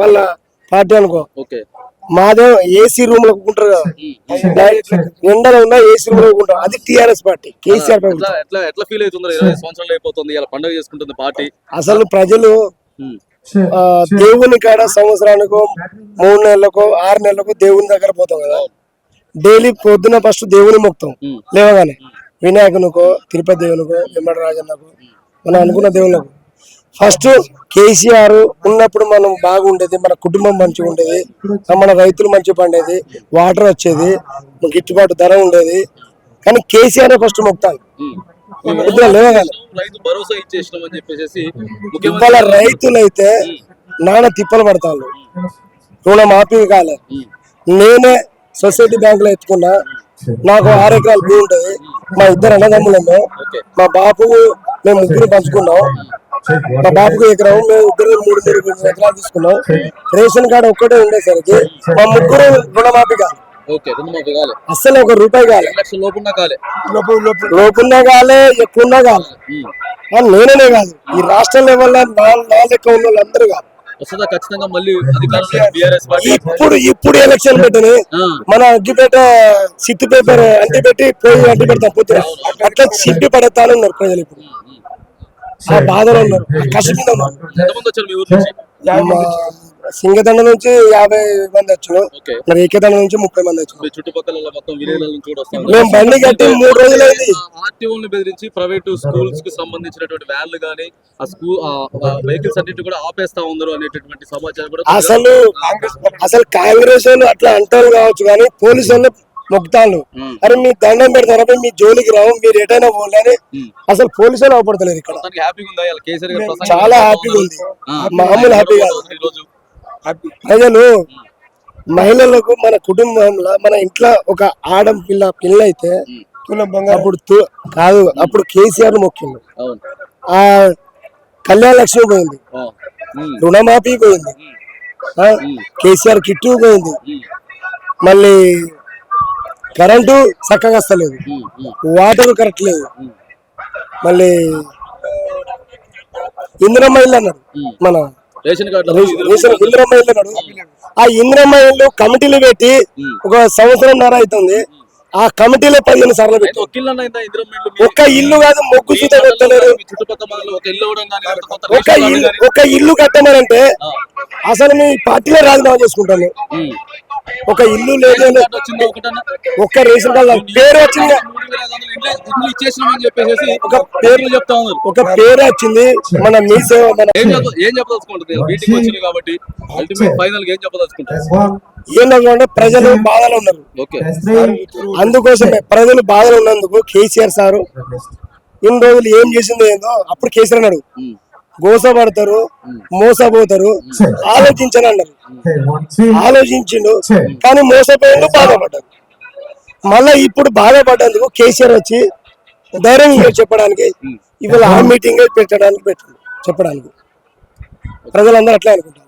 వాళ్ళ పార్టీ అనుకో. మాదే ఏసీ రూమ్లో ఉంటారు కదా ఎండలో ఉన్న ఏసీ రూమ్లో ఉంటారు అది టిఆర్ఎస్ పార్టీ కేసీఆర్ ఎట్లా ఫీల్ అవుతుందో ఇరవై సంవత్సరాలు అయిపోతుంది ఇలా పండుగ చేసుకుంటుంది పార్టీ. అసలు ప్రజలు దేవుని కాడ సంవత్సరానికో మూడు నెలలకు ఆరు నెలలకు దేవుని దగ్గర పోతాం కదా. డైలీ పొద్దున ఫస్ట్ దేవుని మొక్తాం. లేవగానే. వినాయకునికో తిరుపతి దేవునికో వెంబడి రాజన్నకు మనం అనుకున్న దేవుళ్ళకు. ఫస్ట్ కేసీఆర్ ఉన్నప్పుడు మనం బాగుండేది మన కుటుంబం మంచిగా ఉండేది మన రైతులు మంచిగా పండేది వాటర్ వచ్చేది గిట్టుబాటు ధర ఉండేది. కానీ కేసీఆర్ ఫస్ట్ మొక్తాను ఇవాళ రైతులైతే నాన్న తిప్పలు పడతాను రుణమాఫీ కాలే. ఉమ్, నేనే సొసైటీ బ్యాంక్లో ఎత్తుకున్నా. నాకు ఆరు ఎకరాలు భూమి ఉంటది. మా ఇద్దరు అన్నదమ్ములేమో మా బాపు మేము ముగ్గురు పంచుకున్నాం. మా బాపుకు ఎకరం మేము ఇద్దరు మూడు మూడు ఎకరాలు తీసుకున్నాం. రేషన్ కార్డు ఒక్కటే ఉండేసరికి మా ముగ్గురు రుణమాఫీ కాదు అస్సలు ఒక రూపాయి కాలే. లోపున్నా కాలే. ఎక్కువన్నా కాలే. నేననే కాదు. ఈ రాష్ట్ర నాలుగు లెక్క ఉన్న వాళ్ళందరూ కాదు. ఇప్పుడు ఇప్పుడు ఎలక్షన్ పెట్టని మన అగ్గిపేట సిట్టు పేపర్ అంటి పెట్టి పోయి అంటి పెడతాం పొద్దున అట్లా సిట్టి పడతానన్నారు ప్రజలు ఇప్పుడు. ఆ బాధలో ఉన్నారు. ఆ కష్టం మీద ఉన్నారు. ఎంతమంది వచ్చారు మీ ఊరు నుంచి? మా సింగదండ నుంచి యాభై మంది వచ్చారు. ఓకే. మరి ఏకదండ నుంచి ముప్పై మంది వచ్చారు. మీ చుట్టుపక్కల మొత్తం విలేజ్ల నుంచి కూడా వస్తాం మేము బండి కట్టి మూడు రోజులైంది ఆర్టీఓని బెదిరించి ప్రైవేట్ స్కూల్స్కి సంబంధించినటువంటి వ్యాన్లు గానీ ఆ స్కూల్ వెహికల్స్ అన్నిటి కూడా ఆపేస్తా ఉన్నారు అనేటటువంటి సమాచారం కూడా అసలు అసలు కాంగ్రెస్ అట్లా అంటారు కావచ్చు కానీ పోలీసు ఉమ్. అరే మీ దండం పెడతారు? మీ జోలికి రావు మీరు ఎటైనా పోలేని ఉమ్. అసలు పోలీసు వాళ్ళు అవపడతలేరు ఇక్కడ. చాలా హ్యాపీగా ఉంది. మామూలు హ్యాపీ. కాదు ప్రజలు మహిళలకు మన కుటుంబంలో మన ఇంట్లో ఒక ఆడం పిల్ల పిల్ల అయితే అప్పుడు కాదు అప్పుడు కేసీఆర్ అవును. ఆ కళ్యాణ లక్ష్మి పోయింది. రుణమాఫీ పోయింది. కేసీఆర్ కిట్టు పోయింది. మళ్ళీ కరెంటు చక్కగా వస్తలేదు. వాటర్ కరెక్ట్ లేదు. మళ్ళీ ఇందిరమ్మ ఇల్లు అన్నాడు. మన రేషన్ ఇందిరమ్మ ఇల్లు అన్నాడు. ఆ ఇందిరమ్మ ఇల్లు కమిటీలు పెట్టి ఒక సంవత్సరంన్నర అవుతుంది. ఆ కమిటీలో పదిహేను సార్లు పెట్టి ఒక ఇల్లు ఒక్క కాదు? మొగ్గు పెట్టలేరు వాళ్ళు ఒక ఇల్లు ఒక కట్టమనంటే ఆ. అసలు మీ పార్టీలో రాజీనామా చేసుకుంటాను. ఒక ఇల్లు లేదు? ఒక్క రేషన్ కార్డు పేరు వచ్చింది. ఒక పేర్లు చెప్తా ఉన్నారు. ఒక పేరు వచ్చింది మన మీ సేవ మన ఏం చెప్ప ఏం చెప్పదలుచుకుంటుంది మీటింగ్ వచ్చింది కాబట్టి అల్టిమేట్ ఫైనల్గా ఏం చెప్పదలుచుకుంటారు? ఏంటంటే ప్రజలు బాధలు ఉన్నారు. ఓకే. అందుకోసమే ప్రజలు బాధలు ఉన్నందుకు కేసీఆర్ సారు ఇన్ని రోజులు ఏం చేసిందో ఏందో అప్పుడు కేసీఆర్ అన్నాడు. ఉమ్. గోసపడతారు మోసపోతారు ఆలోచించని అన్నారు ఆలోచించిండు కానీ మోసపోయిండు బాధపడ్డారు మళ్ళా ఇప్పుడు బాధపడ్డందుకు కేసీఆర్ వచ్చి ధైర్యంగా చెప్పడానికి ఇవాళ ఆ మీటింగ్ పెట్టడానికి పెట్టాడు చెప్పడానికి. ప్రజలందరూ అట్లా అనుకుంటారు.